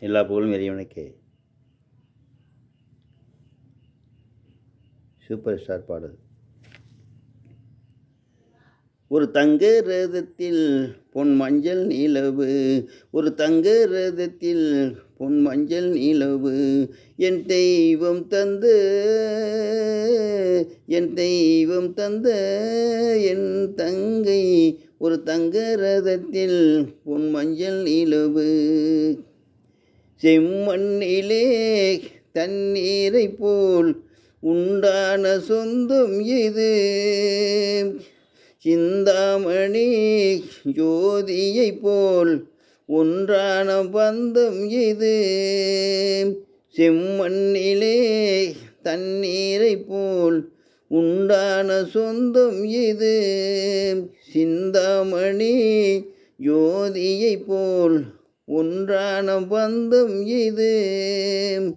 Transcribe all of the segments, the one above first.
எல்லா புகழும் இறைவனுக்கே. சூப்பர் ஸ்டார் பாடல். ஒரு தங்க ரதத்தில் பொன் மஞ்சள் நிலவு ஒரு தங்க ரதத்தில் பொன் மஞ்சள் நிலவு என் தெய்வம் தந்த என் தெய்வம் தந்த என் தங்கை ஒரு தங்க ரதத்தில் பொன் மஞ்சள் நிலவு. செம்மண்ணிலே தண்ணீரை போல் உண்டான சொந்தம் இது சிந்தாமணி ஜோதியை போல் ஒன்றான பந்தம் இது செம்மண்ணிலே தண்ணீரை போல் உண்டான சொந்தம் இது சிந்தாமணி ஜோதியை போல் ஒன்றான பந்தம் இது.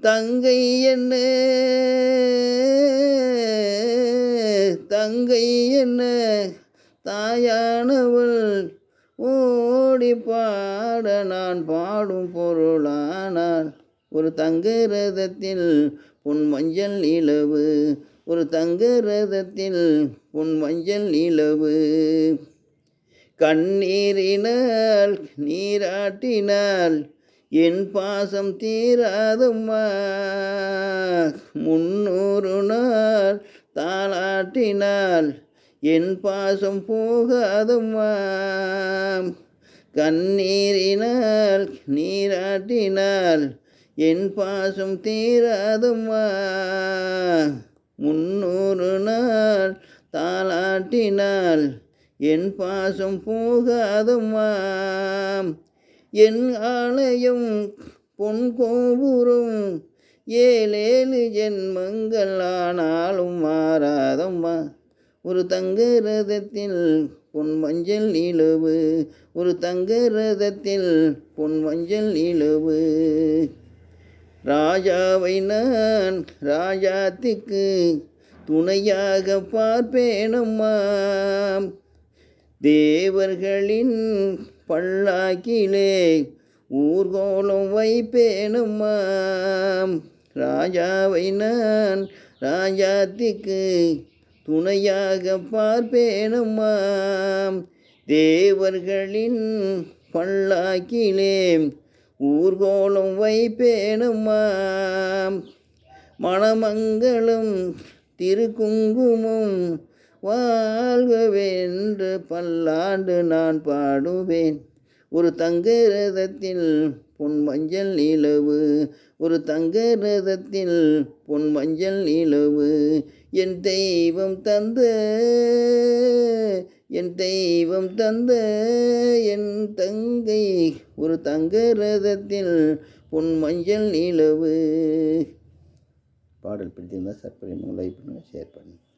தங்கை என்ன? தங்கை என்ன? தாயானவள் ஓடி பாட நான் பாடும் பொருளானால் ஒரு தங்க ரதத்தில் பொன் மஞ்சள் நிலவு. ஒரு தங்க ரதத்தில் பொன் மஞ்சள் நிலவு. கண்ணீரினால் நீராட்டினால் என் பாசம் தீராதம்மா. முன்னூறு நாள் தாளாட்டினால் என் பாசம் போகாதம்மா. கண்ணீரினால் நீராட்டினால் என் பாசம் தீராதம்மா. முன்னூறு நாள் தாளாட்டினால் என் பாசம் போகாதம்மா என் ஆலயம் பொன் கோபுரம். ஏழேழு ஜென்மங்கள் ஆனாலும் மாறாதம்மா. ஒரு தங்க ரதத்தில் பொன் மஞ்சள் நிலவு. ஒரு தங்க ரதத்தில் பொன் மஞ்சள் நிலவு. ராஜாவை நான் ராஜாத்திக்கு துணையாக பார்ப்பேனம்மா தேவர்களின் பல்லாக்கிலே ஊர்கோலம் வைப்பேனம்மா. ராஜாவை நான் ராஜாத்திக்கு துணையாக பார்ப்பேனம்மா. தேவர்களின் பல்லாக்கிலே ஊர்கோலம் வைப்பேனம்மா. மணமங்களும் திருக்குங்குமம் வாழ்கவென்று பல்லாண்டு நான் பாடுவேன். ஒரு தங்க ரதத்தில் பொன் மஞ்சள் நிலவு ஒரு தங்க ரதத்தில் பொன் மஞ்சள் நிலவு என் தெய்வம் தந்த என் தெய்வம் தந்த என் தங்கை. ஒரு தங்க ரதத்தில் பொன் மஞ்சள் நிலவு. பாடல் பிடித்திருந்தால் சர்ப்ரைஸ் லைக் பண்ணுங்கள் ஷேர் பண்ணுங்கள்